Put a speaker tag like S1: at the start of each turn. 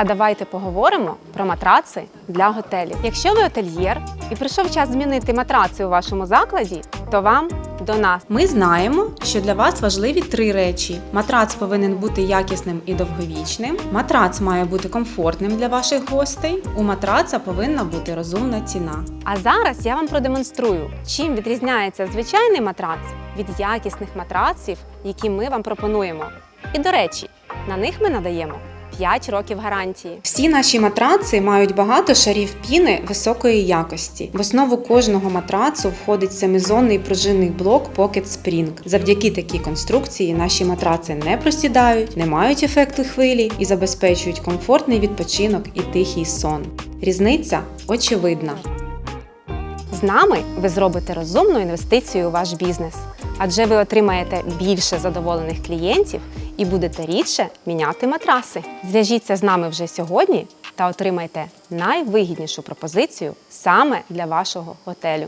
S1: А давайте поговоримо про матраци для готелів. Якщо ви готельєр і прийшов час змінити матраци у вашому закладі, то вам до нас.
S2: Ми знаємо, що для вас важливі три речі: матрац повинен бути якісним і довговічним. Матрац має бути комфортним для ваших гостей. У матраца повинна бути розумна ціна.
S1: А зараз я вам продемонструю, чим відрізняється звичайний матрац від якісних матраців, які ми вам пропонуємо. І до речі, на них ми надаємо 5 років гарантії.
S2: Всі наші матраци мають багато шарів піни високої якості. В основу кожного матрацу входить семизонний пружинний блок Pocket Spring. Завдяки такій конструкції наші матраци не просідають, не мають ефекту хвилі і забезпечують комфортний відпочинок і тихий сон. Різниця очевидна.
S1: З нами ви зробите розумну інвестицію у ваш бізнес, адже ви отримаєте більше задоволених клієнтів і будете рідше міняти матраси. Зв'яжіться з нами вже сьогодні та отримайте найвигіднішу пропозицію саме для вашого готелю.